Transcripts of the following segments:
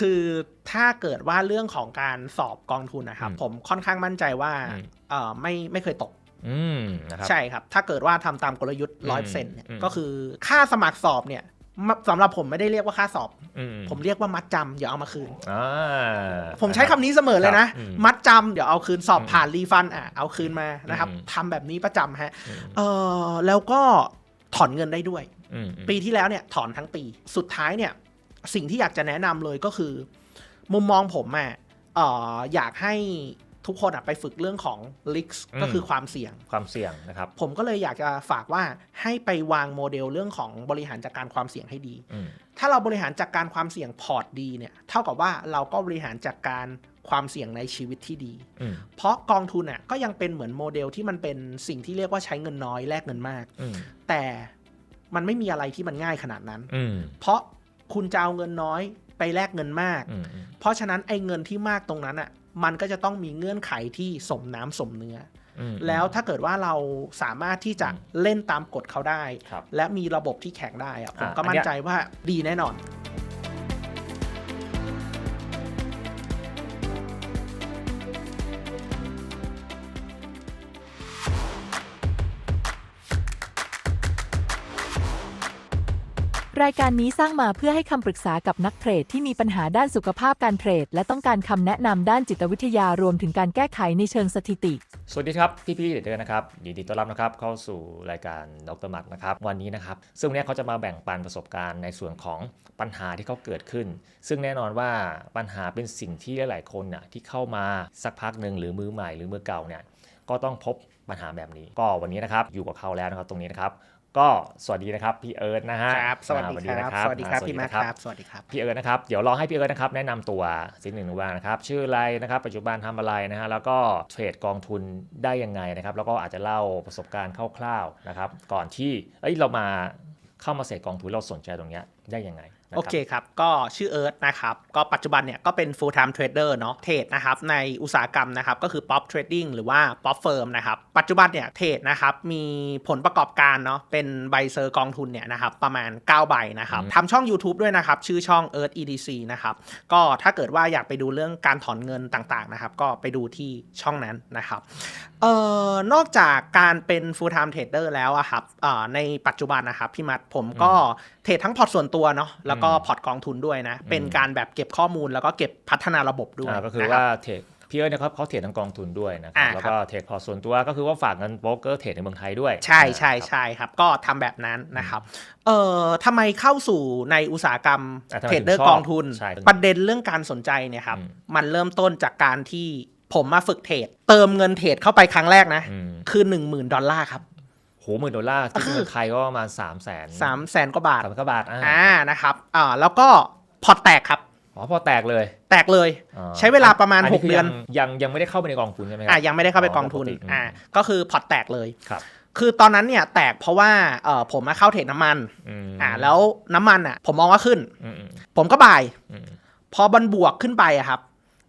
คือถ้าเกิดว่าเรื่องของการสอบกองทุนนะครับอืมผมค่อนข้างมั่นใจว่าอืมเอ่อไม่ไม่เคยตกอืมนะครับใช่ครับ ถ้าเกิดว่าทำตามกลยุทธ์อืมร้อยเปอร์เซ็นต์เนี่ยอืมก็คือค่าสมัครสอบเนี่ยมสำหรับผมไม่ได้เรียกว่าค่าสอบอืผมเรียกว่ามัดจำเดี๋ยวเอามาคืนอ่าผมใช้คำนี้เสมอเลยนะครับอืมมัดจำเดี๋ยวเอาคืนสอบอืมผ่านรีฟันอะเอาคืนมานะครับอืมทำแบบนี้ประจำฮะอืมเออแล้วก็ถอนเงินได้ด้วยอืมอืมปีที่แล้วเนี่ยถอนทั้งปี สุดท้ายเนี่ย สิ่งที่อยากจะแนะนำเลยก็คือ มุมมองผมอะเอ่ออยากให้ทุกคนอะไปฝึกเรื่องของ risk ก็คือความเสี่ยงความเสี่ยงนะครับ ผมก็เลยอยากจะฝากว่าให้ไปวางโมเดลเรื่องของบริหารจัดการความเสี่ยงให้ดีอืมถ้าเราบริหารจัดการความเสี่ยงพอร์ตดีเนี่ยเท่ากับว่าเราก็บริหารจัดการความเสี่ยงในชีวิตที่ดีอืมเพราะกองทุนอะก็ยังเป็นเหมือนโมเดลที่มันเป็นสิ่งที่เรียกว่าใช้เงินน้อยแลกเงินมากอืมแต่มันไม่มีอะไรที่มันง่ายขนาดนั้นอืมเพราะ คุณจะเอาเงินน้อยไปแลกเงินมากอืมอืมเพราะฉะนั้นไอ้เงินที่มากตรงนั้นอะ มันก็จะต้องมีเงื่อนไขที่สมน้ำสมเนื้ออืมอแล้วถ้าเกิดว่าเราสามารถที่จะเล่นตามกฎเขาได้ครับและมีระบบที่แข็งได้อะผมอะก็อันมั่เนี้นยใจว่าดีแน่นอน รายการนี้สร้างมาเพื่อให้คำปรึกษากับนักเทรดที่มีปัญหาด้านสุขภาพการเทรด และต้องการคำแนะนำด้านจิตวิทยารวมถึงการแก้ไขในเชิงสถิติ สวัสดีครับ พี่พี่ๆเด็กๆนะครับยินดีต้อนรับนะครับเข้าสู่รายการดรมักนะครับวันนี้นะครับ ซึ่งวันนี้เขาจะมาแบ่งปันประสบการณ์ในส่วนของปัญหาที่เขาเกิดขึ้น ซึ่งแน่นอนว่าปัญหาเป็นสิ่งที่หลายๆคนน่ะที่เข้ามาสักพักหนึ่งหรือมือใหม่หรือมือเก่าเนี่ยก็ต้องพบปัญหาแบบนี้ ก็วันนี้นะครับอยู่กับเขาแล้วนะครับตรงนี้นะครับ ก็สวัสดีนะครับพี่เอิร์ธนะฮะครับสวัสดีอ่าครับ สวัสดีครับอ่าพี่แม็กสวัสดีครับ สวัสดีครับพี่เอิร์ธนะครับเดี๋ยวรอให้พี่เอิร์ธนะครับแนะนำตัวสิ่งหนึ่งว่านะครับชื่ออะไรนะครับปัจจุบันทำอะไรนะฮะแล้วก็เทรดกองทุนได้ยังไงนะครับแล้วก็อาจจะเล่าประสบการณ์คร่าวๆนะครับก่อนที่เอ้ยเรามาเข้ามาเสกกองทุนเราสนใจตรงเนี้ยได้ยังไงนะ โอรับเคครับ ก็ชื่อเอิร์ธนะครับ ก็ปัจจุบันเนี่ยก็เป็น full time trader เนาะ เทรดนะครับ ในอุตสาหกรรมนะครับ ก็คือ pop trading หรือว่า pop firm นะครับ ปัจจุบันเนี่ยเทรดนะครับ มีผลประกอบการเนาะ เป็นใบเซอร์กองทุนเนี่ยนะครับ ประมาณ 9 ใบนะครับ ทำช่อง YouTube ด้วยนะครับ ชื่อช่อง Earth EDC นะครับ ก็ถ้าเกิดว่าอยากไปดูเรื่องการถอนเงินต่างๆนะครับ ก็ไปดูที่ช่องนั้นนะครับเอ่อนอกจากการเป็น full time trader แล้วอะครับเอ่อในปัจจุบันนะครับพี่มัดผมก็เทรดทั้งพอร์ตส่วนตัวเนาะแล้วก็พอร์ตกองทุนด้วยนะ เป็นการแบบเก็บข้อมูลแล้วก็เก็บพัฒนาระบบด้วยอ่าก็คือนะรับว่าเทรดพี่เอิร์ธนะครับเขาเทรดทั้งกองทุนด้วยนะครับอ่าแล้วก็เทรดพอร์ตส่วนตัวก็คือว่าฝากเงินโป๊กเกอร์เทรดในเมืองไทยด้วย ใช่ใช่นะครับใช่ครับ ก็ทำแบบนั้นนะครับเอ่อทำไมเข้าสู่ในอุตสาหกรรมอะทำไมเทรดเดอถึร์งชอบกองทุนใช่ประเด็นเรื่องการสนใจเนี่ยครับอืมมันเริ่มต้นจากการที่ ผมมาฝึกเทรดเติมเงินเทรดเข้าไปครั้งแรกนะ อืม คือ 1 0,000 ดอลลาร์ครับ โหหมื่นดอลลาร์ที่เมืองไทยก็ประมาณสามแสนสามแสนกว่าบาท สามพันกว่าบาทอ่าอ่านะครับอ่าแล้วก็พอร์ตแตกครับ อ๋อพอแตกเลยแตกเลยอ๋อใช้เวลาประมาณอัหกคืเดือน ยังยังยังไม่ได้เข้าไปในกองทุนใช่ไหมครั อ่ายังไม่ได้เข้าไปกองทุนปกติอ่าก็คือพอร์ตแตกเลย ครับคือตอนนั้นเนี่ยแตกเพราะว่าเออผมมาเข้าเทรดน้ำมันอืมอ่าแล้วน้ำมันอะผมมองว่าขึ้น อืมอืมผมก็บาย อืมพอบันบวกขึ้นไปอะครับ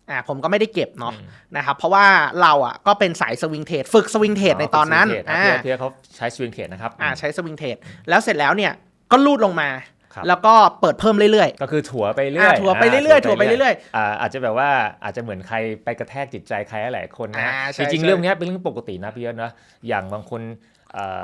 อ่าผมก็ไม่ได้เก็บเนาะอืมนะครับเพราะว่าเราอะก็เป็นสายสวิงเทรดฝึกสวิงเทรดในตอนนั้นอ่าอ่าเพื่อเขาใช้สวิงเทรดนะครับอ่าใช้สวิงเทรดแล้วเสร็จแล้วเนี่ยก็ลูดลงมาครับแล้วก็เปิดเพิ่มเรื่อยก็คือถัวไปเรื่อยอ่าถัวไปเรื่อยๆถัวไปเรื่อยๆอ่าอาจจะแบบว่าอาจจะเหมือนใครไปกระแทกจิตใจใครหลายคนนะอ่าใช่จริงๆใช่เรื่องเนี้ยเป็นเรื่องปกตินะพี่เอิญนะอย่างบางคนเอ่อ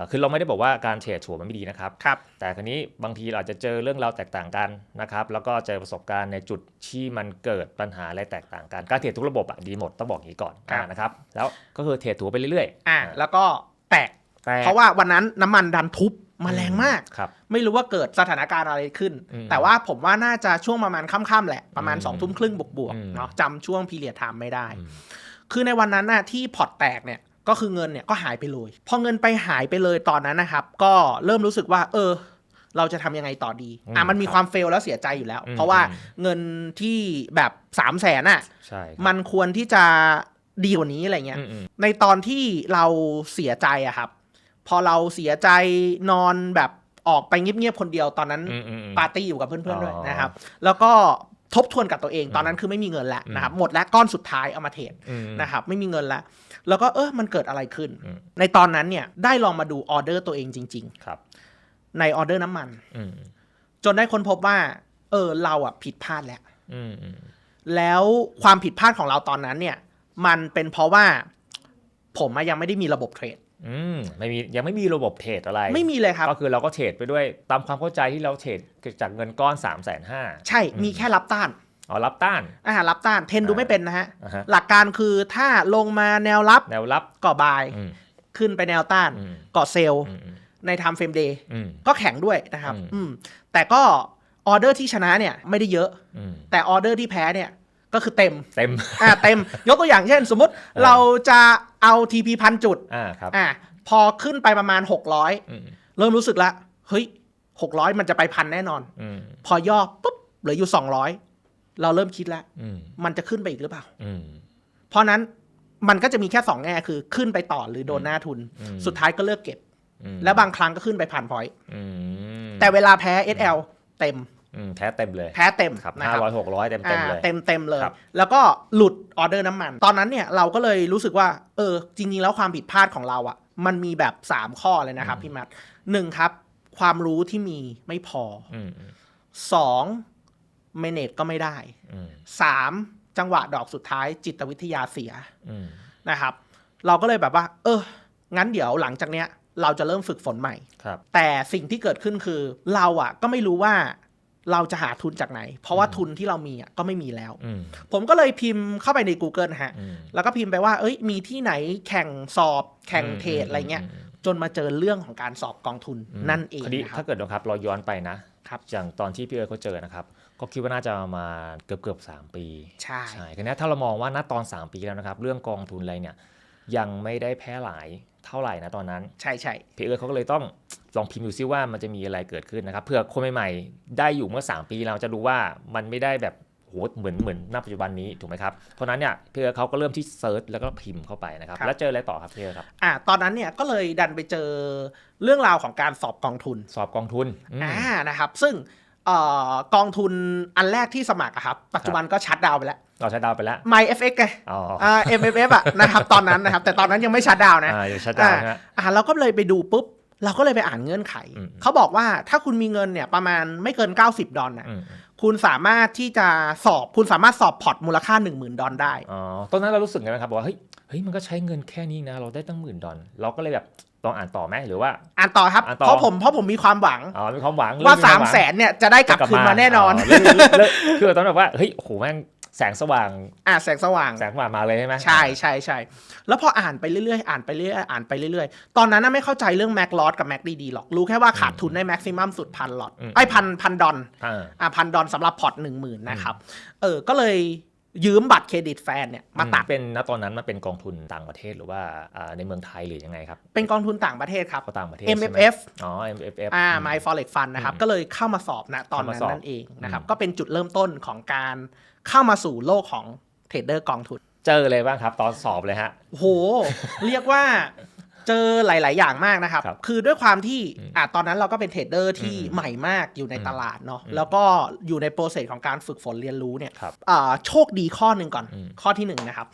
คือเราไม่ได้บอกว่าการเทรดถัวมันไม่ดีนะครับๆครับแต่คราวนี้บางทีเราอาจจะเจอเรื่องราวแตกต่างกันนะครับแล้วก็เจอประสบการณ์ในจุดที่มันเกิดปัญหาอะไรแตกต่างกันการเทรดทุกระบบอะดีหมดต้องบอกอย่างนี้ก่อนครับอ่านะครับแล้วก็คือเทรดถัวไปเรื่อยๆอ่าแล้วก็แตกแต่เพราะว่าวันนั้นน้ำมันดันทุบมาแรงมากครับไม่รู้ว่าเกิดสถานการณ์อะไรขึ้นอืมแต่ว่าผมว่าน่าจะช่วงประมาณค่ำๆแหละ ประมาณอืม2องทุ่มครึ่งบวกอืมๆเนาะจำช่วงพีเรียดไทม์ไม่ได้อืมคือในวันนั้นน่ะที่พอร์ตแตกเนี่ย ก็คือเงินเนี่ยก็หายไปเลย พอเงินไปหายไปเลยตอนนั้นนะครับ ก็เริ่มรู้สึกว่า เออ เราจะทำยังไงต่อดี อะอืมมันมีความเฟลแล้วเสียใจอยู่แล้วอืมเพราะว่าอืมเงินที่แบบ3ามแสนอะใช่ครับมันควรที่จะดีกว่านี้อะไรเงี้ยอืมอืมในตอนที่เราเสียใจอะครับ พอเราเสียใจนอนแบบออกไปเงียบๆคนเดียวตอนนั้นอืมอืมอืมปาร์ตี้อยู่กับเพื่อนๆด้วยอ๋อนะครับ แล้วก็ ทบทวนกับตัวเองตอนนั้นคือไม่มีเงินแล้วอืมนะครับหมดแล้วก้อนสุดท้ายเอามาเทรดอืมนะครับไม่มีเงินแล้ว แล้วก็เออมันเกิดอะไรขึ้นอืมในตอนนั้นเนี่ยได้ลองมาดูออเดอร์ตัวเองจริงครับๆในออเดอร์น้ำมันอืมจนได้ค้นพบว่า เออเราอะผิดพลาดแล้วออืมอืมแล้วความผิดพลาดของเราตอนนั้นเนี่ย มันเป็นเพราะว่า ผมอะยังไม่ได้มีระบบเทรด อืมไม่มียังไม่มีระบบเทรดอะไร ไม่มีเลยครับ ก็คือเราก็เทรดไปด้วยตามความเข้าใจที่เราเทรดจากเงินก้อน3ามแสนห้าใช่มีแค่รับต้านอ๋อรับต้านอ่ารับต้านเทรนดูไม่เป็นนะฮะอ่าฮะ หลักการคือถ้าลงมาแนวรับแนวรับก็บายอืมขึ้นไปแนวต้านอืมก็เซลล์อืมอืมในไทม์เฟรมเดย์อืมก็แข็งด้วยนะครับอืมอืมแต่ก็ออเดอร์ที่ชนะเนี่ยไม่ได้เยอะอืมแต่ออเดอร์ที่แพ้เนี่ย ก็คือเต็มเต็มอ่าเต็ม ยกตัวอย่างเช่น สมมติออเราจะเอา TP พันจุดอ่าครับอ่าพอขึ้นไปประมาณ 600อืมเริ่มรู้สึกละ เฮ้ย 600 มันจะไปพันแน่นอนอืมพอย่อปุ๊บเหลืออยู่ 200 เราเริ่มคิดแล้วอืมมันจะขึ้นไปอีกหรือเปล่าอืมเพราะนั้นมันก็จะมีแค่2แง่คือขึ้นไปต่อหรือโดนหน้าทุนอืมสุดท้ายก็เลิกเก็บอืมและบางครั้งก็ขึ้นไปพันพอยต์อืมแต่เวลาแพ้ SL เต็มอืม แพ้เต็มเลยแพ้เต็มครับนะห้าครับร้อยหกร้อยเต็มเต็มเลยอ่าเต็มเต็มเลยครับแล้วก็หลุดออเดอร์น้ำมัน ตอนนั้นเนี่ยเราก็เลยรู้สึกว่า เออ จริง ๆ แล้วความผิดพลาดของเราอะ่ะ มันมีแบบ 3 ข้อเลยนะครับพี่มัดหนึ่งครับ ความรู้ที่มีไม่พออืมสองเมเนจก็ไม่ได้อืมสามจังหวะดอกสุดท้ายจิตวิทยาเสียอืมนะครับ เราก็เลยแบบว่า เออ งั้นเดี๋ยวหลังจากเนี้ย เราจะเริ่มฝึกฝนใหม่ครับแต่สิ่งที่เกิดขึ้นคือ เราอะ่ะ ก็ไม่รู้ว่า เราจะหาทุนจากไหน เพราะว่าอืมทุนที่เรามีอะ่ะก็ไม่มีแล้วอืมผมก็เลยพิมพ์เข้าไปใน Google นะฮะอืมแล้วก็พิมพ์ไปว่า เอ้ย มีที่ไหนแข่งสอบ แข่งเทรดอะไรเงี้ยมจนมาเจอเรื่องของการสอบกองทุนอืมนั่นเองคราวนี้นะครัถ้าบเกิดนะครับเราย้อนไปนะครับอย่างตอนที่พี่เอิร์ธเขาเจอนะครับ ก็คิดว่าน่าจะประมาณเกือบเกือบสามปี ใช่ใช่ทีนี้ถ้าเรามองว่าณตอน 3 ปีแล้วนะครับ เรื่องกองทุนอะไรเนี่ยยังไม่ได้แพร่หลาย เท่าไหร่นะตอนนั้น ใช่ใช่พี่เอิร์ธเขาก็เลยต้องลองพิมพ์ดูซิว่ามันจะมีอะไรเกิดขึ้นนะครับเพื่อคนใหม่ๆได้อยู่เมื่อ 3 ปีเราจะรู้ว่ามันไม่ได้แบบโหเหมือนเหมือนณปัจจุบันนี้ถูกไหมครับเพราะฉะนั้นเนี่ยพี่เอิร์ธเขาก็เริ่มที่เซิร์ชแล้วก็พิมพ์เข้าไปนะครับ แล้วเจออะไรต่อครับพี่เอิร์ธครับอ่าตอนนั้นเนี่ยก็เลยดันไปเจอเรื่องราวของการสอบกองทุน สอบกองทุนอืมอ่านะครับ ซึ่งเอ่อกองทุนอันแรกที่สมัครอะครับ ปัจจุบันก็ชัดดาวน์ไปแล้ว เราใช้ดาวไปแล้ว MyFX ไงอ๋ออ่า MFF อะนะครับตอนนั้นนะครับ แต่ตอนนั้นยังไม่ชัดดาวน์นะอ่าอย่าชัดดาวนะฮะอ่าเราก็เลยไปดูปุ๊บ เราก็เลยไปอ่านเงื่อนไขอืมเขาบอกว่าถ้าคุณมีเงินเนี่ยประมาณไม่เกิน 90 ดอลลาร์นะอืมคุณสามารถที่จะสอบคุณสามารถสอบพอร์ตมูลค่า 10,000 ดอลลาร์ได้อ๋อตอนนั้นเรารู้สึกไงบ้างครับบอกว่าเฮ้ยเฮ้ยมันก็ใช้เงินแค่นี้นะ เราได้ตั้งหมื่นดอลเราก็เลยแบบลองอ่านต่อไหมหรือว่า อ่านต่อครับอ่านต่อเพราะผมเพราะผมมีความหวังอ๋อมีความหวังว่าเริ่3ามหวังแสนเนี่ยจะได้กลับคืนมาแน่นอนเริ่มเริ่มเริ่มคือตอนแบบว่าเฮ้ยโอ้โหแม่ง แสงสว่างอ่าแสงสว่างแสงสว่างมาเลยใช่ไหมใช่ใช่ใช่แล้วพออ่านไปเรื่อยๆอ่านไปเรื่อยๆอ่านไปเรื่อยๆ ตอนนั้นน่ะไม่เข้าใจเรื่องแม็กลอสกับแม็กดีดีหรอกรู้แค่ว่าขาดทุนได้แม็กซิมัมสุดพันหลอดไอ้พันพันดอลอ่าอ่าพันดอลสำหรับพอร์ตหนึ่งหมื่นนะครับเออก็เลยยืมบัตรเครดิตแฟนเนี่ยมาตัดเป็นณตอนนั้นมันเป็นกองทุนต่างประเทศหรือว่าอ่าในเมืองไทยหรือยังไงครับ เป็นกองทุนต่างประเทศครับเขาต่างประเทศใช่ไหม MFF อ๋อ MFF อ่าอืม My Forex Fund นะครับอืมก็เลยเข้ามาสอบนะตอนนั้นเข้ามาสอบนั่นเองนะครับอืมก็เป็นจุดเริ่มต้นของการ เข้ามาสู่โลกของเทรดเดอร์กองทุน เจอเลยบ้างครับ ตอนสอบเลยฮะโห เรียกว่าเจอหลาย ๆ อย่างมากนะครับ ครับคือด้วยความที่อืมอะตอนนั้นเราก็เป็นเทรดเดอร์ที่อืมใหม่มากอยู่ในอืมตลาดเนาะอืมแล้วก็อยู่ในโปรเซสของการฝึกฝนเรียนรู้เนี่ยครับอ่าโชคดีข้อหนึ่งก่อน อืม ข้อที่หนึ่งนะครับ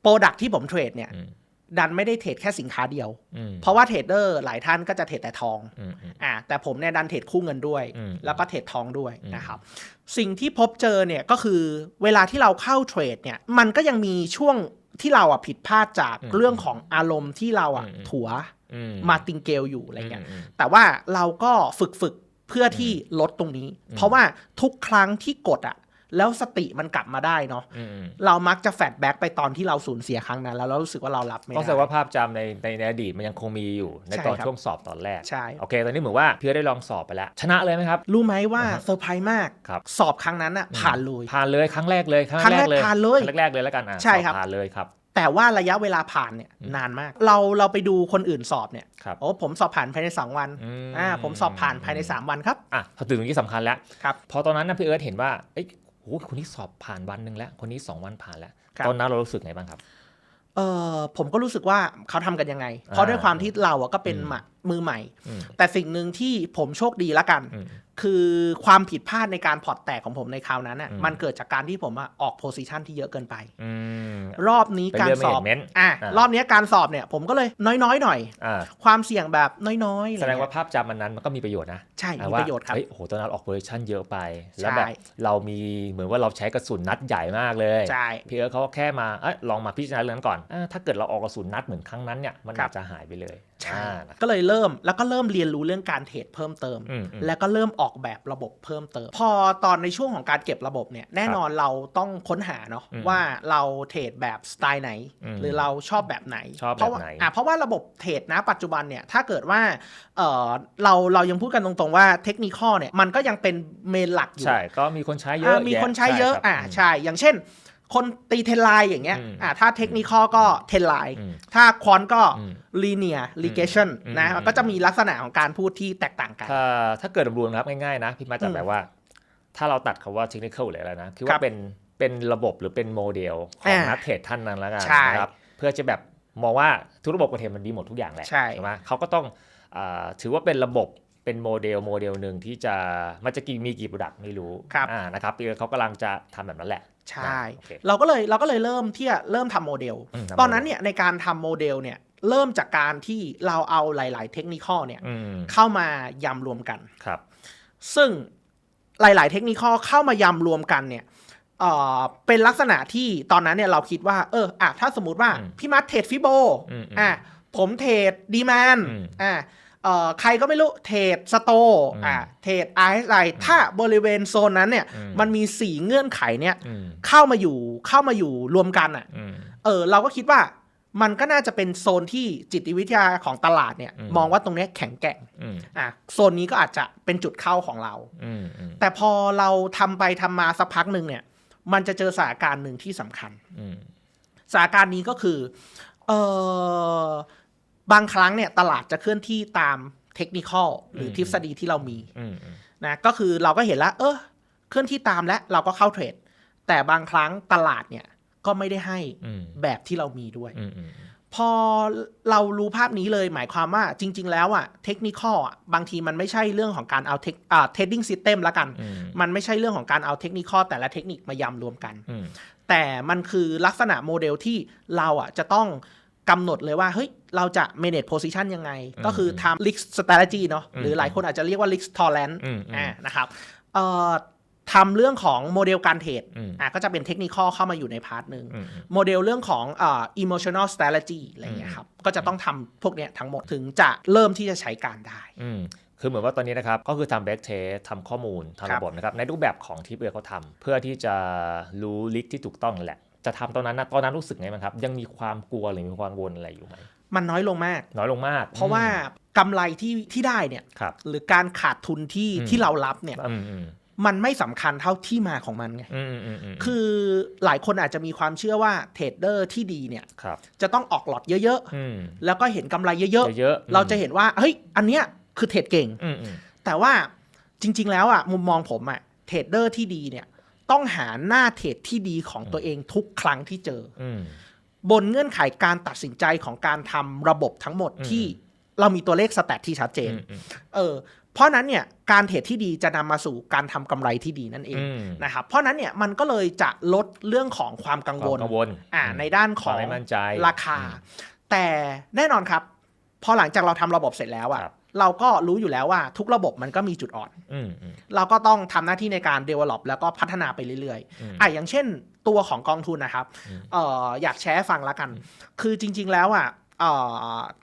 โปรดักที่ผมเทรดเนี่ย อืม ดันไม่ได้เทรดแค่สินค้าเดียวอืมเพราะว่าเทรดเดอร์หลายท่านก็จะเทรดแต่ทองอืมอืมอ่าแต่ผมเนี่ยดันเทรดคู่เงินด้วยอืมแล้วก็เทรดทองด้วยอืมนะครับ สิ่งที่พบเจอเนี่ยก็คือเวลาที่เราเข้าเทรดเนี่ยมันก็ยังมีช่วงที่เราอะผิดพลาดจากเรื่องของอารมณ์ที่เราอะถัวอืมมาติงเกลอยู่อะไรเงี้ยอืมแต่ว่าเราก็ฝึกฝึกเพื่อที่ลดตรงนี้อืมเพราะว่าทุกครั้งที่กดอะ แล้วสติมันกลับมาได้เนาะอืมอืมเรามักจะแฟดแบ็กไปตอนที่เราสูญเสียครั้งนั้น แล้วเรารู้สึกว่าเรารับไม่ต้องแสดได้งว่าภาพจำในในในอดีตมันยังคงมีอยู่ ในใช่ตอนครับช่วงสอบตอนแรกใช่โอเค ตอนนี้เหมือนว่าพี่เอิร์ธได้ลองสอบไปแล้ว ชนะเลยไหมครับ รู้ไหมว่าอ่าฮะเซอร์ไพรส์มากครับสอบครั้งนั้นอะผ่านเลยผ่านเลยครั้งแรกเลยครั้งครั้งแรกเลยผ่านเลยครั้งแรกๆเลยแล้วกันอะใช่ครับสอผ่านเลยครับแต่ว่าระยะเวลาผ่านเนี่ยอืมนานมาก เราเราไปดูคนอื่นสอบเนี่ยครับโอ้ผมสอบผ่านภายใน 2 วันอืมอ่าผมสอบผ่านภายใน 3 วันครับอะพอถึงตรงนี้สำคัญแล้วครับพอตอนนั้นนะพี่เอิร์ธเห็นว่า เอ้ยโหคนนี้สอบผ่านวันหนึ่งแล้ว คนนี้สองวันผ่านแล้วครับตอนนั้นเรารู้สึกไงบ้างครับเออผมก็รู้สึกว่าเขาทำกันยังไง เพราะด้วยความที่เราอะก็เป็นอืมหมามือใหม่อืมแต่สิ่งหนึ่งที่ผมโชคดีละกันอืม คือความผิดพลาดในการพอร์ตแตกของผมในคราวนั้นน่ะอืมมันเกิดจากการที่ผมอะออกโพซิชันที่เยอะเกินไปอืมรอบนี้เป็นการเรื่องสอบ management อะอ่ารอบนี้การสอบเนี่ยผมก็เลยน้อยๆหน่อยอ่าความเสี่ยงแบบน้อยๆแสดงว่าอะไรเงี้ยภาพจำมันนั้นมันก็มีประโยชน์นะ ใช่อ่ามีว่าประโยชน์ครับเฮ้ยโอ้โหตอนนั้นออกเวอร์ชันเยอะไป แล้วใช่แบบเรามีเหมือนว่าเราใช้กระสุนนัดใหญ่มากเลย ใช่ พี่เอิร์ธเขาก็แค่มาเอ้ยลองมาพิจารณาเรื่องนั้นก่อนอาถ้าเกิดเราออกกระสุนนัดเหมือนครั้งนั้นเนี่ยมันครับอาจจะหายไปเลย ใช่อ่านะครับก็เลยเริ่มแล้วก็เริ่มเรียนรู้เรื่องการเทรดเพิ่มเติมอืมอืมแล้วก็เริ่มออกแบบระบบเพิ่มเติม พอตอนในช่วงของการเก็บระบบเนี่ยแน่นอนเราต้องค้นหาเนาะอืมว่าเราเทรดแบบสไตล์ไหนอืมหรือเราชอบแบบไหนชอบแบบเพราะว่าไหนอะเพราะว่าระบบเทรดนะปัจจุบันเนี่ยถ้าเกิดว่าเออเราเรายังพูดกันตรงๆว่าเทคนิคเนี่ยมันก็ยังเป็นเมนหลักอยู่ใช่ก็มีคนใช้เยอ่าอะมีแยะคนใช้เยอะครับอ่ามใช่อย่างเช่น คนตีเทนไลน์อย่างเงี้ยอืมอ่าถ้าเทคนิคก็เทนไลน์อืมถ้าควอนก็อืม linear regression อืมนะอืมมันก็จะมีลักษณะของการพูดที่แตกต่างกัน ถ้าถ้าเกิดรวมๆนะครับง่ายๆนะ พี่มาจะอืมแบบว่า ถ้าเราตัดคาว่า technical หรืออะไรนะคือครัว่าบเป็นเป็นระบบหรือเป็นโมเดลของอ่านันักเทรดท่านนั้นแล้วกันใช่นะครับเพื่อจะแบบมองว่าทุกระบบการเทรดมันดีหมดทุกอย่างแหละใช่ไหมเขาก็ต้องอาถือว่าเป็นระบบเป็นโมเดลโมเดลหนึ่งที่จะมันจะกี่มีกี่ product ไม่รู้ครับอ่านะครับพี่เอิร์ธเขากำลังจะทำแบบนั้นแหละ ใช่ โอเค เราก็เลยเราก็เลยเริ่มที่จะเริ่มทำโมเดล อืมทำโมเดล ตอนนั้นเนี่ยในการทำโมเดลเนี่ยเริ่มจากการที่เราเอาหลาย ๆ เทคนิคเนี่ยอืมเข้ามายำรวมกัน ครับ ซึ่งหลาย ๆ เทคนิคเข้ามายำรวมกันเนี่ยเอ่อเป็นลักษณะที่ตอนนั้นเนี่ยเราคิดว่า เอออะถ้าสมมติว่าอืมพี่มัดเทรดฟิโบอืมอะผมเทรดดีแมนอืม อะ เอ่อใครก็ไม่รู้เทรดสโตอืมอะเทรดไออะไรถ้าบริเวณโซนนั้นเนี่ยอืมมันมีสี่เงื่อนไขเนี่ยอืมเข้ามาอยู่เข้ามาอยู่รวมกันอะอืมเออเราก็คิดว่ามันก็น่าจะเป็นโซนที่จิตวิทยาของตลาดเนี่ยอืมมองว่าตรงเนี้ยแข็งแกร่งอืมอะโซนนี้ก็อาจจะเป็นจุดเข้าของเราอืมอืมแต่พอเราทำไปทำมาสักพักหนึ่งเนี่ย มันจะเจอสถานการณ์หนึ่งที่สำคัญอืมสถานการณ์นี้ก็คือ เออ บางครั้งเนี่ยตลาดจะเคลื่อนที่ตามเทคนิคอลหรือทฤษฎีที่เรามีอืมอืมนะก็คือเราก็เห็นแล้ว เออเคลื่อนที่ตามแล้วเราก็เข้าเทรด แต่บางครั้งตลาดเนี่ยก็ไม่ได้ให้อืมแบบที่เรามีด้วยอืมอืมพอเรารู้ภาพนี้เลยหมายความว่าจริง ๆ แล้วอะเทคนิคอะบางทีมันไม่ใช่เรื่องของการเอาเทคอ่าเทรดดิ้งซิสเต็มละกันอืมมันไม่ใช่เรื่องของการเอาเทคนิคแต่ละเทคนิคมายำรวมกันอืมแต่มันคือลักษณะโมเดลที่เราอะจะต้อง กำหนดเลยว่า เฮ้ย เราจะ manage position ยังไง ก็คือทำ risk strategy เนาะหรือหลายคนอาจจะเรียกว่า risk tolerance อืมอืมอ่านะครับเอ่อทำเรื่องของโมเดลการเทรดอืมอะก็จะเป็นเทคนิคเข้ามาอยู่ในพาร์ทหนึ่งอืมอืมโมเดลเรื่องของเอ่อ emotional strategy อะไรอย่างเงี้ยครับ ก็จะต้องทำพวกเนี้ยทั้งหมดถึงจะเริ่มที่จะใช้การได้อืมคือเหมือนว่าตอนนี้นะครับ ก็คือทำแบ็กเทสทำข้อมูลครับทำระบบนะครับ ในรูปแบบของที่เพื่อเขาทำเพื่อที่จะรู้ลิกที่ถูกต้องนั่นแหละ จะทำตอนนั้นนะตอนนั้นรู้สึกไงบ้างครับ ยังมีความกลัวหรือมีความกังวลอะไรอยู่ไหมมันน้อยลงมาก น้อยลงมาก เพราะว่ากำไรที่ที่ได้เนี่ยครับหรือการขาดทุนที่อืมที่เรารับเนี่ยอืมอืมมันไม่สำคัญเท่าที่มาของมันไงอืมอืมอืมอืมคือหลายคนอาจจะมีความเชื่อว่าเทรดเดอร์ที่ดีเนี่ยครับจะต้องออกหลอดเยอะอืมๆแล้วก็เห็นกำไรเยอะเยอะๆเราจะเห็นว่าเฮ้ยอันเนี้ยคือเทรดเก่งอืมอืมแต่ว่าจริง ๆ แล้วอะมุมมองผมอะเทรดเดอร์ที่ดีเนี่ย ต้องหาหน้าเทรดที่ดีของตัวเองทุกครั้งที่เจออืมบนเงื่อนไขการตัดสินใจของการทำระบบทั้งหมดอืมที่เรามีตัวเลขสแตทที่ชัดเจนอืมอืมเออ เพราะนั้นเนี่ยการเทรดที่ดีจะนำมาสู่การทำกำไรที่ดีนั่นเองอืมนะครับ เพราะนั้นเนี่ยมันก็เลยจะลดเรื่องของความกังควาวมลกังวลอ่าในด้านขควาอมงไม่มั่นใจราคา แต่แน่นอนครับ พอหลังจากเราทำระบบเสร็จแล้วอะครับ เราก็รู้อยู่แล้วว่าทุกระบบมันก็มีจุดอ่อนอืมอืมเราก็ต้องทำหน้าที่ในการ develop แล้วก็พัฒนาไปเรื่อยอืมๆอะอย่างเช่นตัวของกองทุนนะครับอืมเอ่ออยากแชร์ให้ฟังแล้วกัน คือจริง ๆ แล้วอะเอ่อ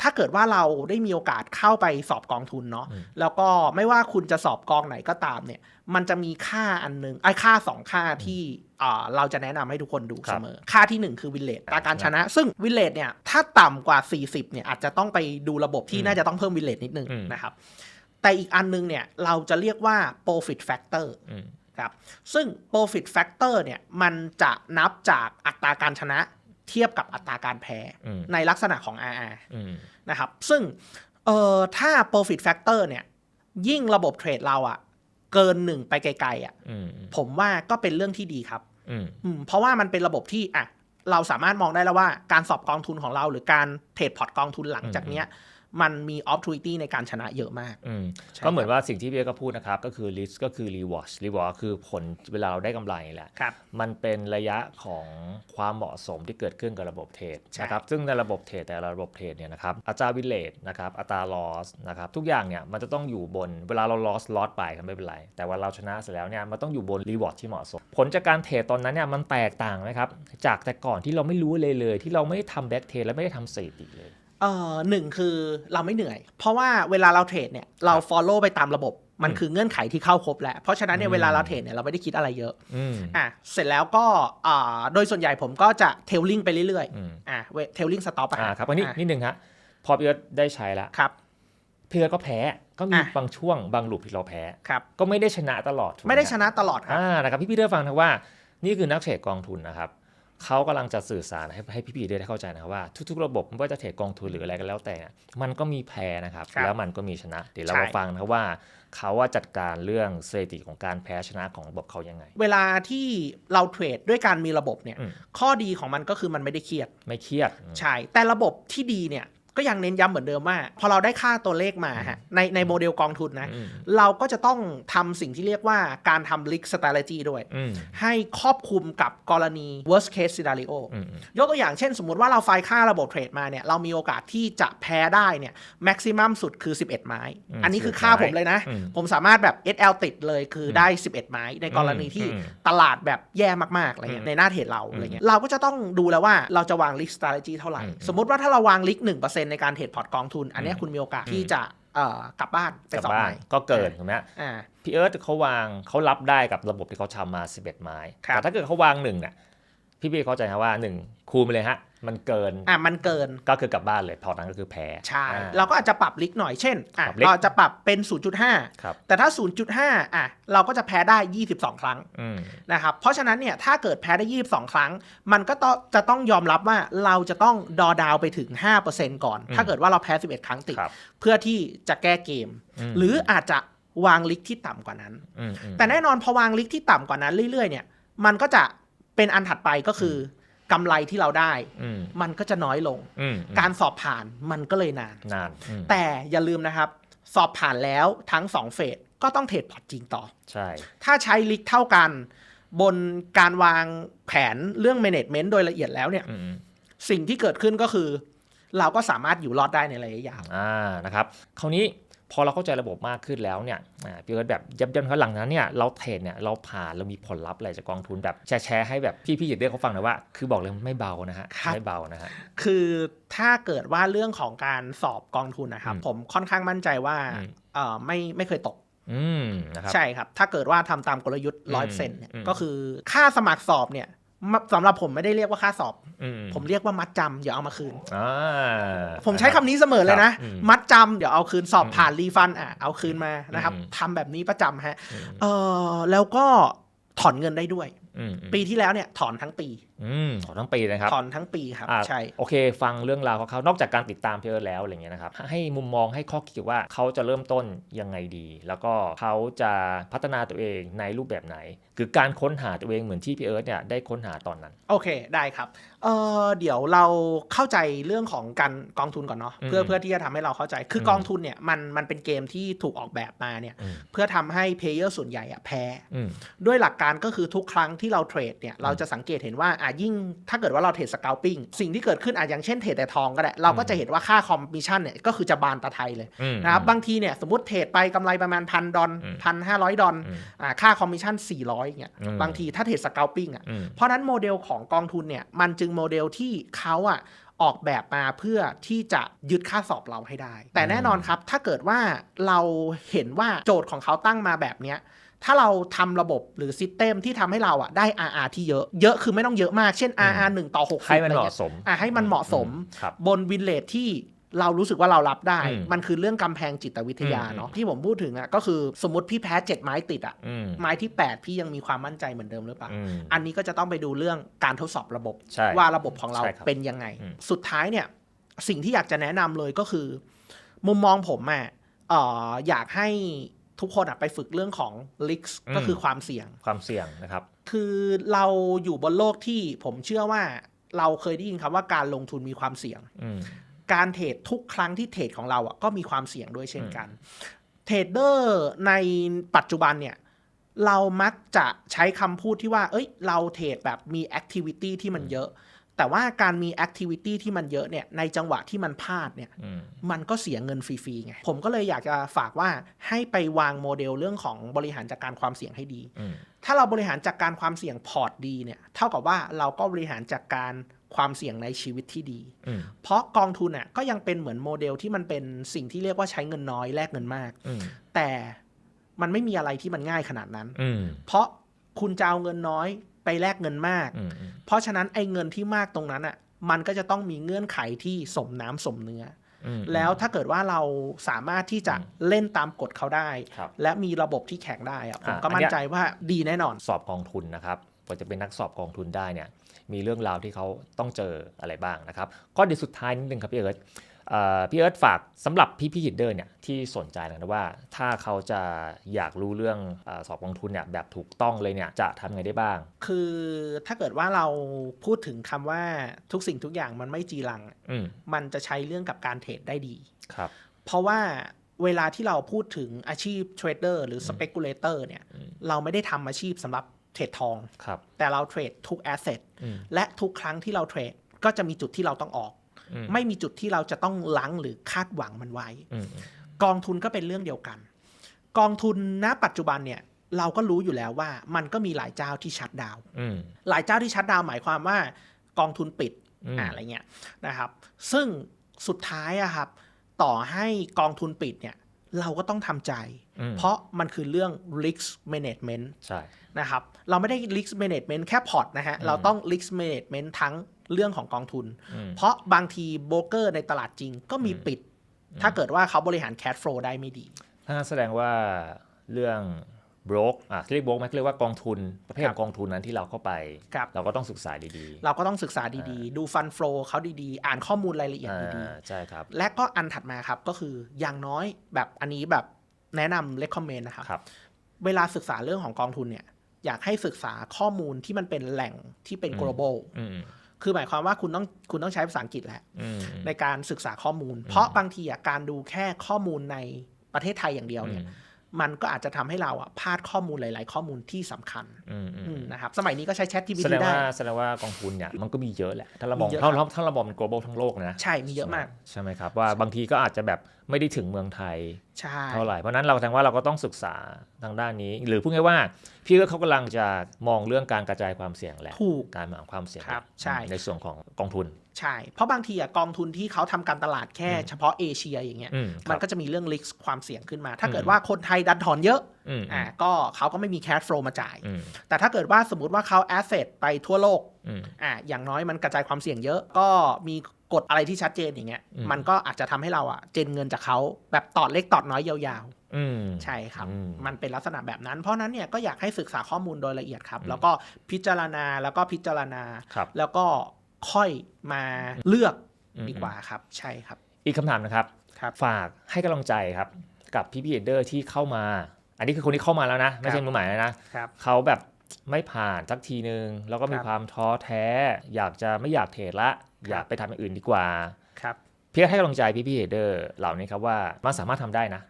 ถ้าเกิดว่าเราได้มีโอกาสเข้าไปสอบกองทุนเนาะอืมแล้วก็ไม่ว่าคุณจะสอบกองไหนก็ตามเนี่ย มันจะมีค่าอันหนึงไอ้ค่าสองค่าที่เอ่อเราจะแนะนำให้ทุกคนดูครัเสบมอ ค่าที่หนึ่งคือวินเลตอ่าการชนะ ซึ่งวินเลตเนี่ยถ้าต่ำกว่า 40เนี่ยอาจจะต้องไปดูระบบที่อืมน่าจะต้องเพิ่มวินเลตนิดนึงอืมนะครับ แต่อีกอันนึงเนี่ยเราจะเรียกว่า profit factor อืมครับซึ่ง profit factor เนี่ยมันจะนับจากอัตราการชนะ เทียบกับอัตราการแพ้อืมในลักษณะของ RR อืมนะครับ ซึ่งเอ่อถ้า profit factor เนี่ย ยิ่งระบบเทรดเราอะเกินหนึ่งไปไกลๆอะอืมอืมผมว่าก็เป็นเรื่องที่ดีครับอืมอืมเพราะว่ามันเป็นระบบที่อะเราสามารถมองได้แล้วว่าการสอบกองทุนของเราหรือการเทรดพอร์ตกองทุนหลังจากเนี้ย มันมี opportunity ในการชนะเยอะมากอืมใช่ก็เหมือนครับว่าสิ่งที่พี่เอกก็พูดนะครับ ก็คือ risk ก็คือ reward reward คือผลเวลาเราได้กำไรแหละครับมันเป็นระยะของความเหมาะสมที่เกิดขึ้นกับระบบเทรดใช่นะครับซึ่งในระบบเทรดแต่ละระบบเทรดเนี่ยนะครับอัตราวิเลตนะครับอัตรา loss นะครับทุกอย่างเนี่ยมันจะต้องอยู่บนเวลาเรา loss loss ไปก็ไม่เป็นไร แต่ว่าเราชนะเสร็จแล้วเนี่ยมันต้องอยู่บน reward ที่เหมาะสม ผลจากการเทรดตอนนั้นเนี่ยมันแตกต่างไหมครับจากแต่ก่อนที่เราไม่รู้เลยเลย ที่เราไม่ได้ทำแบ็กเทรดและไม่ได้ทำสถิติเลย เอ่อหนึ่งคือเราไม่เหนื่อย เพราะว่าเวลาเราเทรดเนี่ยเรา follow ไปตามระบบ มันอืมคือเงื่อนไขที่เข้าครบแล้ว เพราะฉะนั้นเนี่อืยมเวลาเราเทรดเนี่ยเราไม่ได้คิดอะไรเยอะอืมอะเสร็จแล้วก็อ่าโดยส่วนใหญ่ผมก็จะเทลลิงไปเรื่อยอืมๆอะเทลลิงสต็อปอ่าครับอันนี้นิดนึงฮะพอพี่เอิร์ธได้ใช้แล้วครับพี่เอิร์ธก็แพ้ก็มีอะบางช่วงบางหลุมที่เราแพ้ครับก็ไม่ได้ชนะตลอดถูกหไม่ได้ฮชนะตลอดครับอ่านะครับพี่พีเตอร์ฟังนะว่านี่คือนักเทรดกองทุนนะครับ เขากำลังจะสื่อสารให้ให้พี่พีเตอร์ได้เข้าใจนะครับว่าทุกๆ ระบบไม่ว่าจะเทรดกองทุนหรืออะไรก็แล้วแต่ มันก็มีแพ้นะครับครับแล้วมันก็มีชนะ เดี๋ยวเราใช่มาฟังนะครับว่าเขาว่าจัดการเรื่องสถิติของการแพ้ชนะของระบบเขายังไง เวลาที่เราเทรดด้วยการมีระบบเนี่ยอืมข้อดีของมันก็คือมันไม่ได้เครียดไม่เครียดใช่แต่ระบบที่ดีเนี่ย ก็ยังเน้นย้ำเหมือนเดิมว่า พอเราได้ค่าตัวเลขมาฮะในในโมเดลกองทุนนะอืมเราก็จะต้องทำสิ่งที่เรียกว่าการทำ risk strategy ด้วยอืมให้ครอบคลุมกับกรณี worst case scenario อืมอืมยกตัวอย่างเช่น สมมุติว่าเราไฟล์ค่าระบบเทรดมาเนี่ยเรามีโอกาสที่จะแพ้ได้เนี่ย maximum สุดคือ 11 ไม้อืมอันนี้คือค่า11ผมเลยนะอืมผมสามารถแบบ SL ติดเลยคือได้ 11 ไม้ ในกรณีที่อืมตลาดแบบแย่มากๆอะไรเงี้อืยมในหน้าเทรดเราอะไรเงี้ยเราก็จะต้องดูแล้วว่าเราจะวาง risk strategy เท่าไหร่อืมสมมติว่าถ้าเราวาง risk 1%ในการเทรดพอร์ตกองทุน อันเนี้ยคุณมีโอกาสที่จะเอ่อกลับบ้านไปกลับสองบ้าไม้นก็เกินถูกไหมอ่าพี่เอิร์ธเขาวางเขารับได้กับระบบที่เขาทำมา 11 ไม้ครับแต่ถ้าเกิดเขาวางหนึ่งเนี่ยพี่พี่เข้าใจครับว่าหนึ่งคูณไปเลยฮะ มันเกินอะมันเกินก็คือกลับบ้านเลยพอนั้นก็คือแพ้ใช่อ่าเราก็อาจจะปรับลิกหน่อยเช่นอะปรับลิกเราจะปรับเป็น 0.5ครับแต่ถ้า 0.5อะเราก็จะแพ้ได้ 22 ครั้งอืมนะครับเพราะฉะนั้นเนี่ยถ้าเกิดแพ้ได้ 22 ครั้ง มันก็ต้องจะต้องยอมรับว่าเราจะต้องดอดาวไปถึง 5%ก่อนอืมถ้าเกิดว่าเราแพ้ 11 ครั้งติดครับเพื่อที่จะแก้เกมมหรืออาจจะวางลิกที่ต่ำกว่านั้นอืมอืมแต่แน่นอนพอวางลิกที่ต่ำกว่านั้นเรื่อยๆเนี่ยมันก็จะเป็นอันถัดไปก็คือ กำไรที่เราได้อืมมันก็จะน้อยลงอืมการสอบผ่านมันก็เลยนานนานอืมแต่อย่าลืมนะครับ สอบผ่านแล้วทั้ง2เฟสก็ต้องเทรดพอร์ตจริงต่อใช่ถ้าใช้ลิกเท่ากัน บนการวางแผนเรื่อง management โดยละเอียดแล้วเนี่ยอืมสิ่งที่เกิดขึ้นก็คือ เราก็สามารถอยู่รอดได้ในระยะยาวอ่านะครับคราวนี้ พอเราเข้าใจระบบมากขึ้นแล้วเนี่ยอ่าพี่เอิร์ธแบบยับยั้งหลังนั้นเนี่ยเราเทรดเนี่ยเราผ่านเรามีผลลัพธ์อะไรจากกองทุนแบบแชร์แชร์ให้แบบพี่พี่ๆอย่าเรียกเขาฟังหนะว่า คือบอกเลยไม่เบานะฮะครับไม่เบานะฮะคือถ้าเกิดว่าเรื่องของการสอบกองทุนนะครับอืมผมค่อนข้างมั่นใจว่าอืมเอ่อไม่ไม่เคยตกอืมนะครับใช่ครับ ถ้าเกิดว่าทำตามกลยุทธ์อืมร้อยเปอร์เซ็นต์เนี่ยอืมก็คือค่าสมัครสอบเนี่ยม สำหรับผมไม่ได้เรียกว่าค่าสอบอืมผมเรียกว่ามัดจำอย่าเอามาคืนอ่าผมใช้คำนี้เสมอเลยนะครับอืมมัดจำเดี๋ยวเอาคืนสอบอืมผ่านรีฟันอะเอาคืนมานะครับอืมทำแบบนี้ประจำฮะอืมเออแล้วก็ถอนเงินได้ด้วยอืมอืม ปีที่แล้วเนี่ยถอนทั้งปีอืมถอนทั้งปีนะครับถอนทั้งปีครับอะใช่โอเค ฟังเรื่องราวของเขานอกจากการติดตามเพจแล้วอะไรเงี้ยนะครับ ให้มุมมองให้ข้อคิดว่าเขาจะเริ่มต้นยังไงดี แล้วก็เขาจะพัฒนาตัวเองในรูปแบบไหน คือการค้นหาตัวเองเหมือนที่พี่เอิร์ธเนี่ยได้ค้นหาตอนนั้น โอเคได้ครับเออเดี๋ยวเราเข้าใจเรื่องของการกองทุนก่อนเนาะอืมเพื่อเพื่อที่จะทำให้เราเข้าใจ คืออมกองทุนเนี่ยมันมันเป็นเกมที่ถูกออกแบบมาเนี่ยอืมเพื่อทำให้เพลเยอร์ส่วนใหญ่อะแพ้อืมด้วยหลักการก็คือทุกครั้งที่เราเทรดเนี่ยเราจะสังเกตเห็นว่าอะยิ่งถ้าเกิดว่าเราเทรดสก a ลปิ้งสิ่งที่เกิดขึ้นอะอย่างเช่นเทรดแต่ทองก็ได้เราก็จะเห็นว่าค่าคอมมิชชั่นเนี่ยก็คือจะบานตะไทยเลยอืมนะครับบางทีเนี่ยสมมติเทรดไปกำไรประมาณพันดอลอืมพันห้าร้อยดอลอืมอ่าค่าคอมมิชชั่น400อย่างเงี้ยอืมบางทีถ้าเทรดสก a ลปิ้งอะอืมเพราะฉะนั้นโมเดลของกองทุนเนี่ยมันจึงโมเดลที่เขาอะออกแบบมาเพื่อที่จะยึดค่าสอบเราให้ได้ แต่แน่นอนครับ ถ้าเกิดว่าเราเห็นว่าโจทย์ของเขาตั้งมาแบบเนี้ย ถ้าเราทำระบบหรือซิสเต็มที่ทำให้เราอะได้ RR ที่เยอะ เยอะคือไม่ต้องเยอะมาก เช่น RR 1ต่อ60ให้มันอะไรเหงี้มาะยสมอะให้มันเหมาะสมครับบนวินเลทที่เรารู้สึกว่าเรารับได้อืมมันคือเรื่องกำแพงจิตวิทยาอืมเนาะที่ผมพูดถึงอะก็คือสมมติพี่แพ้เจ็ดไม้ติดอะอืมไม้ที่ 8 พี่ยังมีความมั่นใจเหมือนเดิมหรือเปล่าอืมอันนี้ก็จะต้องไปดูเรื่องการทดสอบระบบใช่ว่าระบบของเราใช่ครับเป็นยังไงอืมสุดท้ายเนี่ยสิ่งที่อยากจะแนะนำเลยก็คือ มุมมองผมอะเอ่ออยากให้ ทุกคนอะไปฝึกเรื่องของ risks ก็คือความเสี่ยง ความเสี่ยงนะครับ คือเราอยู่บนโลกที่ผมเชื่อว่าเราเคยได้ยินคำว่าการลงทุนมีความเสี่ยงอืมการเทรดทุกครั้งที่เทรดของเราอะก็มีความเสี่ยงด้วยเช่นกัน เทรดเดอร์ในปัจจุบันเนี่ยเรามักจะใช้คำพูดที่ว่า เอ้ย เราเทรดแบบมีแอคทิวิตี้ที่มันเยอะ แต่ว่าการมีแอคทิวิตี้ที่มันเยอะเนี่ยในจังหวะที่มันพลาดเนี่ยอืมมันก็เสียเงินฟรีๆไงผมก็เลยอยากจะฝากว่าให้ไปวางโมเดลเรื่องของบริหารจัดการความเสี่ยงให้ดีอืมถ้าเราบริหารจัดการความเสี่ยงพอร์ตดีเนี่ยเท่ากับว่าเราก็บริหารจัดการความเสี่ยงในชีวิตที่ดีอืมเพราะกองทุนอะก็ยังเป็นเหมือนโมเดลที่มันเป็นสิ่งที่เรียกว่าใช้เงินน้อยแลกเงินมากอืมแต่มันไม่มีอะไรที่มันง่ายขนาดนั้นอืมเพราะคุณจะเอาเงินน้อย ไปแลกเงินมากอืมอืมเพราะฉะนั้นไอ้เงินที่มากตรงนั้นอะ มันก็จะต้องมีเงื่อนไขที่สมน้ำสมเนื้ออืมอแล้วถ้าเกิดว่าเราสามารถที่จะอืมเล่นตามกฎเขาได้ครับและมีระบบที่แข็งได้อะผมอ่าก็อันมั่เนี้นยใจว่าดีแน่นอน สอบกองทุนนะครับกว่าจะเป็นนักสอบกองทุนได้เนี่ย มีเรื่องราวที่เขาต้องเจออะไรบ้างนะครับ ก็เดี๋ยวสุดท้ายนิดนึงครับพี่เอิร์ธเอ่อ พี่เอิร์ธฝากสำหรับพี่พี่ฮิดเดอร์เนี่ยที่สนใจนะว่า ถ้าเขาจะอยากรู้เรื่องเออสอบกองทุนเนี่ยแบบถูกต้องเลยเนี่ยจะทำไงได้บ้าง คือถ้าเกิดว่าเราพูดถึงคำว่าทุกสิ่งทุกอย่างมันไม่จีรังอืมมันจะใช้เรื่องกับการเทรดได้ดีครับ เพราะว่าเวลาที่เราพูดถึงอาชีพเทรดเดอร์หรือสเปกุเลเตอร์เนี่ยอืมเราไม่ได้ทำอาชีพสำหรับเทรดทองครับแต่เราเทรดทุกแอสเซทอืมและทุกครั้งที่เราเทรดก็จะมีจุดที่เราต้องออกอื ไม่มีจุดที่เราจะต้องลังหรือคาดหวังมันไว้อืมอืมกองทุนก็เป็นเรื่องเดียวกัน กองทุนณปัจจุบันเนี่ยเราก็รู้อยู่แล้วว่ามันก็มีหลายเจ้าที่ชัดดาวน์อืมหลายเจ้าที่ชัดดาวน์หมายความว่ากองทุนปิดอืมอ่าอะไรเงี้ยนะครับ ซึ่งสุดท้ายอะครับ ต่อให้กองทุนปิดเนี่ยเราก็ต้องทำใจอืมเพราะมันคือเรื่อง risk management ใช่นะครับ เราไม่ได้ risk management แค่พอร์ตนะฮะอืมเราต้อง risk management ทั้ง เรื่องของกองทุนอืมเพราะบางทีโบรกเกอร์ในตลาดจริงก็มีอืมปิด ถ้าเกิดว่าเขาบริหาร cash flow ได้ไม่ดีถ้าแสดงว่าเรื่องบล็อกอะเรียกบล็อกไหมเรียกว่ากองทุนประเภทครับกองทุนนั้นที่เราเข้าไปครับเราก็ต้องศึกษาดีเราก็ต้องศึกษาดีๆ ดูฟันฟลูเขาดีๆ อ่านข้อมูลรายละเอียดอ่าดีใช่ครับๆและก็อันถัดมาครับก็คืออย่างน้อยแบบอันนี้แบบแนะนำ recommend นะครับครับเวลาศึกษาเรื่องของกองทุนเนี่ย อยากให้ศึกษาข้อมูลที่มันเป็นแหล่งที่เป็นอืม global อืม คือหมายความว่าคุณต้องคุณต้องใช้ภาษาอังกฤษแหละอืมในการศึกษาข้อมูล เพราะบางทีอะการดูแค่ข้อมูลในประเทศไทยอย่างเดียวเนี่ย มันก็อาจจะทำให้เราอะพลาดข้อมูลหลาย ๆ ข้อมูลที่สำคัญอืมอืมอืมนะครับสมัยนี้ก็ใช้ Chat แส GPT ดงได้ว่าแสดงว่ากองทุนเนี่ยมันก็มีเยอะแหละ ถ้าเรามองมีเยอะถ้าครับถ้าเรามองเป็น global ทั้งโลกนะ ใช่ มีเยอะมาก ใช่ไหมครับ ว่าบางทีก็อาจจะแบบไม่ได้ถึงเมืองไทยใช่เท่าไหร่ เพราะฉะนั้นเราแสดงว่าเราก็ต้องศึกษาทางด้านนี้ หรือพูดง่ายๆว่า พี่ก็เขากำลังจะมองเรื่องการกระจายความเสี่ยงแหละถูกการวางความเสี่ยงครับใช่ในส่วนของกองทุน ใช่ เพราะบางทีอะกองทุนที่เขาทำการตลาดแค่อืมเฉพาะเอเชียอย่างเงี้ยอืมมันครับก็จะมีเรื่อง risk ความเสี่ยงขึ้นมา ถ้าเกิดอืมว่าคนไทยดันถอนเยอะอืมอ่า ก็เขาก็ไม่มี cash flow มาจ่ายอืมแต่ถ้าเกิดว่าสมมติว่าเขา asset ไปทั่วโลกอืมอ่า อย่างน้อยมันกระจายความเสี่ยงเยอะ ก็มีกฎอะไรที่ชัดเจนอย่างเงี้ยอืมมันก็อาจจะทำให้เราอะเจนเงินจากเขาแบบตอดเล็กตอดน้อยยาวอืมๆใช่ครับอืมมันเป็นลักษณะแบบนั้น เพราะนั้นเนี่ยก็อยากให้ศึกษาข้อมูลโดยละเอียดครับอืมแล้วก็พิจารณาแล้วก็พิจารณาครับแล้วก็ ค่อยมาเลือกอืมดีกว่าครับใช่ครับ อีกคำถามนะครับครับฝากให้กำลังใจครับ กับพี่พี่เดอร์ที่เข้ามา อันนี้คือคนที่เข้ามาแล้วนะ ไม่ใช่มือใหม่แล้วนะครับเขาแบบไม่ผ่านสักทีนึง แล้วก็มีครับความท้อแท้ อยากจะไม่อยากเทรดละ อยากไปทำอย่างอื่นดีกว่าครับเพียงให้กำลังใจพี่พี่เดอร์ เหล่านี้ครับว่ามันสามารถทำได้นะ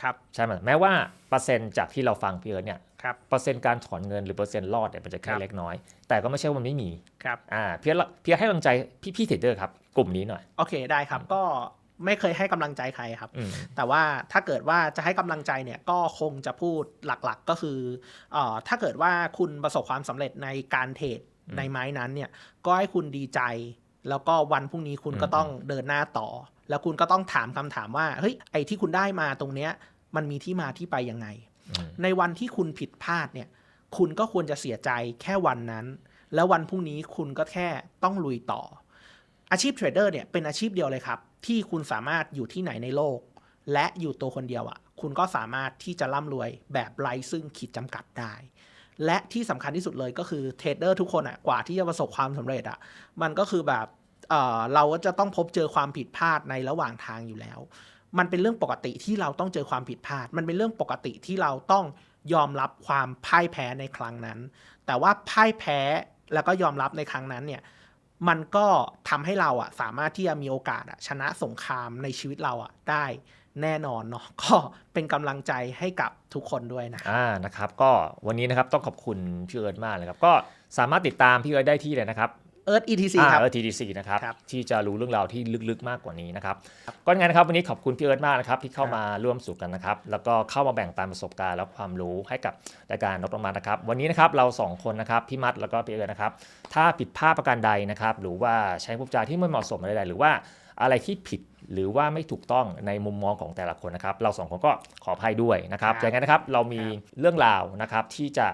ครับใช่ไหมแม้ว่าเปอร์เซ็นต์จากที่เราฟังพี่เอิร์ธเนี่ยครับ เปอร์เซ็นต์การถอนเงินหรือเปอร์เซ็นต์รอดเนี่ยมันจะแค่ครับเล็กน้อย แต่ก็ไม่ใช่ว่ามันไม่มีครับอ่าเพียงเพียงให้กำลังใจพี่พี่เทรดเดอร์ครับกลุ่มนี้หน่อย โอเคได้ครับก็ไม่เคยให้กำลังใจใครครับอืมแต่ว่าถ้าเกิดว่าจะให้กำลังใจเนี่ยก็คงจะพูดหลักๆก็คือเออถ้าเกิดว่าคุณประสบความสำเร็จในการเทรดอืมในไม้นั้นเนี่ยก็ให้คุณดีใจ แล้วก็วันพรุ่งนี้คุณอืมก็ต้องเดินหน้าต่อ แล้วคุณก็ต้องถามคำถามว่าเฮ้ยไอ้ที่คุณได้มาตรงเนี้ยมันมีที่มาที่ไปยังไงอืม ในวันที่คุณผิดพลาดเนี่ย คุณก็ควรจะเสียใจแค่วันนั้น แล้ววันพรุ่งนี้คุณก็แค่ต้องลุยต่อ อาชีพเทรดเดอร์เนี่ยเป็นอาชีพเดียวเลยครับ ที่คุณสามารถอยู่ที่ไหนในโลก และอยู่ตัวคนเดียวอะ่ะ คุณก็สามารถที่จะร่ำรวยแบบไร้ซึ่งขีดจำกัดได้ และที่สำคัญที่สุดเลยก็คือเทรดเดอร์ทุกคนอะ่ะกว่าที่จะประสบความสำเร็จอะ่ะมันก็คือแบบเเราก็จะต้องพบเจอความผิดพลาดในระหว่างทางอยู่แล้ว มันเป็นเรื่องปกติที่เราต้องเจอความผิดพลาด มันเป็นเรื่องปกติที่เราต้องยอมรับความพ่ายแพ้ในครั้งนั้น แต่ว่าพ่ายแพ้แล้วก็ยอมรับในครั้งนั้นเนี่ยมันก็ทำให้เราอะสามารถที่จะมีโอกาสอะชนะสงครามในชีวิตเราอะได้แน่นอนเนาะก็เป็นกำลังใจให้กับทุกคนด้วยนะอ่านะครับ ก็วันนี้นะครับต้องขอบคุณพี่เอิร์ธมากเลยครับ ก็สามารถติดตามพี่เอิร์ธได้ที่เลยนะครับ เอิร์ธ ETC อ่าครับเออ TDC นะครับครับ ที่จะรู้เรื่องราวที่ลึกๆมากกว่านี้นะครับก็งั้นนะครับวันนี้ขอบคุณพี่เอิร์ธมากนะครับที่เข้าครับมาร่วมสู่กันนะครับแล้วก็เข้ามาแบ่งปันประสบการณ์และความรู้ให้กับรายการนกประมาณนะครับวันนี้นะครับเราสองคนนะครับพี่มัดแล้วก็พี่เอิร์ธนะครับถ้าผิดพลาดประการใดนะครับหรือว่าใช้พูดจาที่ไม่เหมาะสมอะไรใดๆหรือว่า อะไรที่ผิดหรือว่าไม่ถูกต้องในมุมมองของแต่ละคนนะครับ เราสองคนก็ขออภัยด้วยนะครับครับอย่างนั้นนะครับเรามีครับเรื่องราวนะครับที่จะ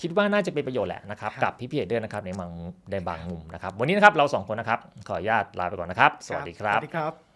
คิดว่าน่าจะเป็นประโยชน์แหละนะครับครับ กับพี่พี่เอเดอร์นะครับในบางในบางมุมนะครับ วันนี้นะครับเราสองคนนะครับขออนุญาตลาไปก่อนนะครับ สวัสดีครัสบวัสดีครับ